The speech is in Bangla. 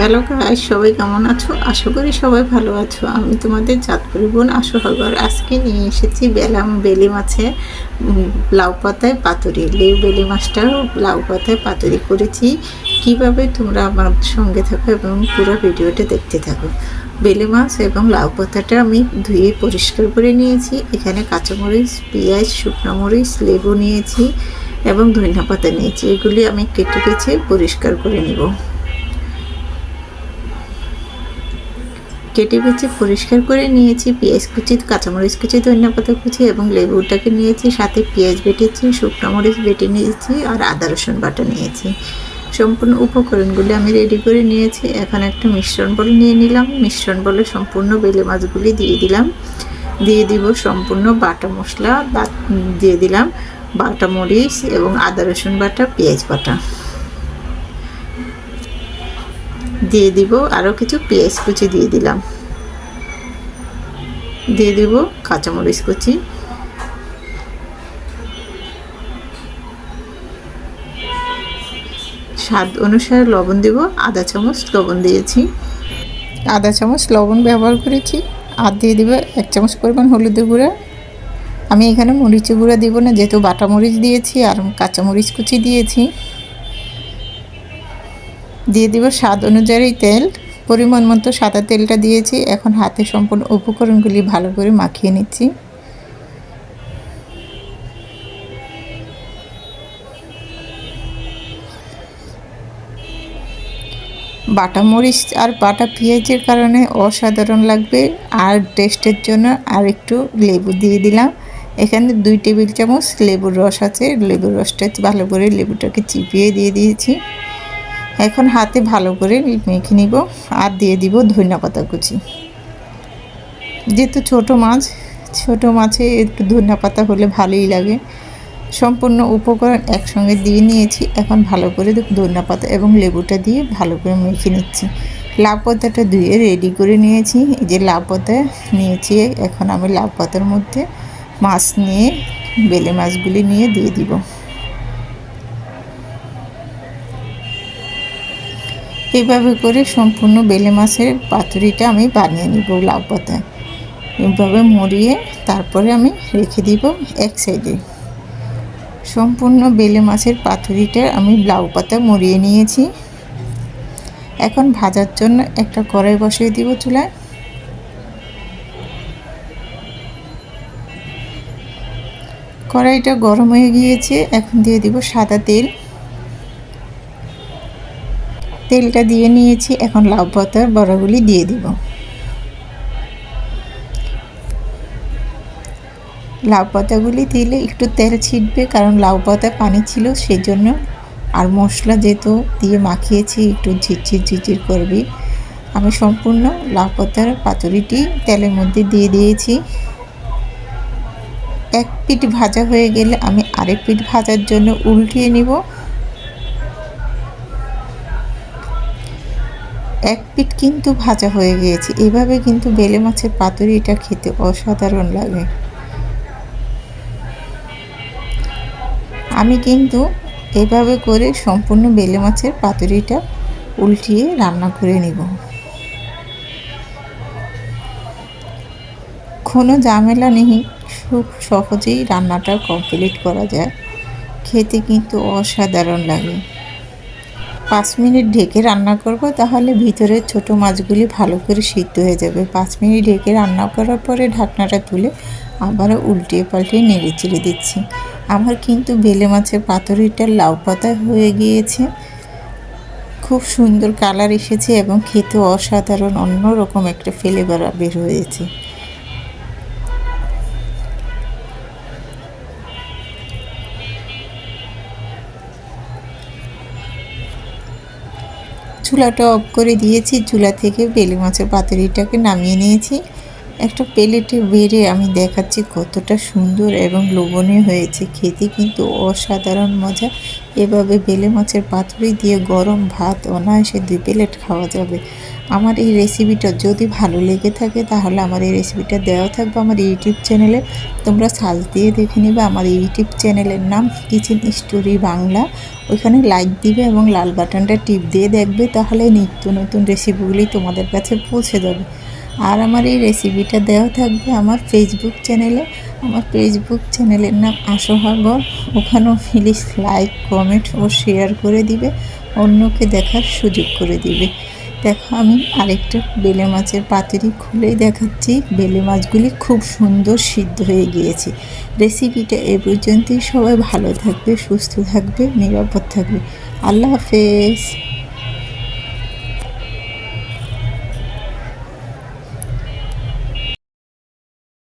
হ্যালো গাইস সবাই কেমন আছো? আশা করি সবাই ভালো আছো। আমি তোমাদের চাঁদপুরি বোন আশো হলবার আজকে নিয়ে এসেছি বেলাম বেলি মাছে লাউ পাতায় পাতুরি। লেউ বেলি মাছটাও লাউ পাতায় পাতুরি করেছি। কীভাবে তোমরা আমার সঙ্গে থাকো এবং পুরো ভিডিওটা দেখতে থাকো। বেলে মাছ এবং লাউ পাতাটা আমি ধুয়ে পরিষ্কার করে নিয়েছি। এখানে কাঁচামরিচ, পেঁয়াজ, শুকনো মরিচ, লেবু নিয়েছি এবং ধনিয়া পাতা নিয়েছি। এগুলি আমি কেটে কেটে পরিষ্কার করে নেব। কেটে বেছে পরিষ্কার করে নিয়েছি, পেঁয়াজ কুচি, কাঁচামরিচ কুচি ধনিয়া পাতা কুচি এবং লেবুটাকে নিয়েছি, সাথে পেঁয়াজ বেটেছি, শুকনো মরিচ বেটে নিয়েছি আর আদা, রসুন বাটা নিয়েছি। সম্পূর্ণ উপকরণগুলি আমি রেডি করে নিয়েছি। এখন একটা মিশ্রণ বল নিয়ে নিলাম। মিশ্রণ বলে সম্পূর্ণ বেলে মাছগুলি দিয়ে দিলাম। দিয়ে দিব সম্পূর্ণ বাটা মশলা দিয়ে দিলাম বাটা মরিচ এবং আদা, রসুন বাটা, পেঁয়াজ বাটা। দিয়ে দিব আরও কিছু পেঁয়াজ কুচি দিয়ে দিলাম। দিয়ে দিব কাঁচামরিচ কুচি। স্বাদ অনুসারে লবণ দিব আধা চামচ লবণ দিয়েছি। আধা চামচ লবণ ব্যবহার করেছি, আর দিয়ে দিব এক চামচ পরিমাণ হলুদের গুঁড়া। আমি এখানে মরিচের গুঁড়া দিব না, যেহেতু বাটা মরিচ দিয়েছি আর কাঁচামরিচ কুচি দিয়েছি। দিয়ে দিব স্বাদ অনুযায়ী তেল। পরিমাণ মতো সাদা তেলটা দিয়েছি। এখন হাতে সম্পূর্ণ উপকরণগুলি ভালো করে মাখিয়ে নিচ্ছি। বাটা মরিচ আর বাটা পেঁয়াজের কারণে অসাধারণ লাগবে আর টেস্টের জন্য আর একটু লেবু দিয়ে দিলাম। এখানে দুই টেবিল চামচ লেবুর রস আছে। লেবুর রসটা ভালো করে লেবুটাকে চিপিয়ে দিয়ে দিয়েছি। এখন হাতে ভালো করে মেখে নিব আর দিয়ে দিব ধনিয়া পাতা কুচি। যেহেতু ছোটো মাছ, ছোটো মাছে একটু ধনিয়া পাতা হলে ভালোই লাগে। সম্পূর্ণ উপকরণ একসঙ্গে দিয়ে নিয়েছি, এখন ভালো করে ধনিয়া পাতা এবং লেবুটা দিয়ে ভালো করে মেখে নিচ্ছি। লাউ পাতাটা ধুয়ে রেডি করে নিয়েছি। এই যে লাউ পাতা নিয়েছি, এখন আমি লাউ পাতার মধ্যে মাছ নিয়ে, বেলে মাছগুলি নিয়ে দিয়ে দিব। এইভাবে করে সম্পূর্ণ বেলে মাছের পাতুরিটা আমি বানিয়ে নিব লাউ পাতায়। এইভাবে মরিয়ে তারপরে আমি রেখে দিব এক সাইডে। সম্পূর্ণ বেলে মাছের পাতুরিটা আমি লাউ পাতা মরিয়ে নিয়েছি। এখন ভাজার জন্য একটা কড়াই বসিয়ে দিব চুলায়। কড়াইটা গরম হয়ে গিয়েছে, এখন দিয়ে দিব সাদা তেল। তেলটা দিয়ে নিয়েছি, এখন লাউ পাতার বড়াগুলি দিয়ে দিব। লাউ পাতাগুলি দিলে একটু তেল ছিটবে, কারণ লাউ পাতা পানি ছিল সেই জন্য আর মশলা যেহেতু দিয়ে মাখিয়েছি, একটু ঝিরঝির ঝিরঝির করবে। আমি সম্পূর্ণ লাউ পাতার পাতুরিটি তেলের মধ্যে দিয়ে দিয়েছি। এক পিঠ ভাজা হয়ে গেলে আমি আরেক পিঠ ভাজার জন্য উল্টিয়ে নিব। এক পিঠ কিন্তু ভাজা হয়ে গিয়েছে। এভাবে কিন্তু বেলে মাছের পাতুরিটা খেতে অসাধারণ লাগে। আমি কিন্তু এভাবে করে সম্পূর্ণ বেলে মাছের পাতুরিটা উল্টিয়ে রান্না করে নিব। কোনো ঝামেলা নেই। খুব সহজেই রান্নাটা কমপ্লিট করা যায়। খেতে কিন্তু অসাধারণ লাগে। পাঁচ মিনিট ঢেকে রান্না করব, তাহলে ভিতরের ছোট মাছগুলি ভালো করে সিদ্ধ হয়ে যাবে। পাঁচ মিনিট ঢেকে রান্না করার পরে ঢাকনাটা তুলে আবারও উল্টিয়ে পাল্টিয়ে নেড়ে চেড়ে দিচ্ছি। আমার কিন্তু বেলে মাছের পাতুরিটা লাউ পাতা হয়ে গিয়েছে। খুব সুন্দর কালার এসেছে এবং খেতে অসাধারণ, অন্যরকম একটা ফ্লেভার বের হয়েছে। চুলাটা অফ করে দিয়েছি। চুলা থেকে বেলে মাছের পাতুরিটাকে নামিয়ে নিয়েছি। একটা প্লেটে বেড়ে আমি দেখাচ্ছি কতটা সুন্দর এবং লোভনীয় হয়েছে। খেতে কিন্তু অসাধারণ মজা। এভাবে বেলে মাছের পাতুরি দিয়ে গরম ভাত, অনায়াসে দুই প্লেট খাওয়া যাবে। আমার এই রেসিপিটা যদি ভালো লেগে থাকে, তাহলে আমার এই রেসিপিটা দেওয়া থাকবে আমার ইউটিউব চ্যানেলে তোমরা সার্চ দিয়ে দেখে নিবে আমার ইউটিউব চ্যানেলের নাম কিচেন স্টোরি বাংলা ওইখানে লাইক দিবে এবং লাল বাটনটা টিপ দিয়ে দেখবে, তাহলে নিত্য নতুন রেসিপিগুলি তোমাদের কাছে পৌঁছে যাবে। আর আমার এই রেসিপিটা দেওয়া থাকবে আমার ফেসবুক চ্যানেলে আমার ফেসবুক চ্যানেলের নাম আশোহাগর ওখানেও প্লিজ লাইক কমেন্ট ও শেয়ার করে দিবে। অন্যকে দেখার সুযোগ করে দিবে। দেখো, আমি আরেকটা বেলে মাছের পাতুরি খুলেই দেখাচ্ছি। বেলে মাছগুলি খুব সুন্দর সিদ্ধ হয়ে গিয়েছে। রেসিপিটা এ পর্যন্তই। সবাই ভালো থাকবে, সুস্থ থাকবে, নিরাপদ থাকবে। আল্লাহ হাফেজ।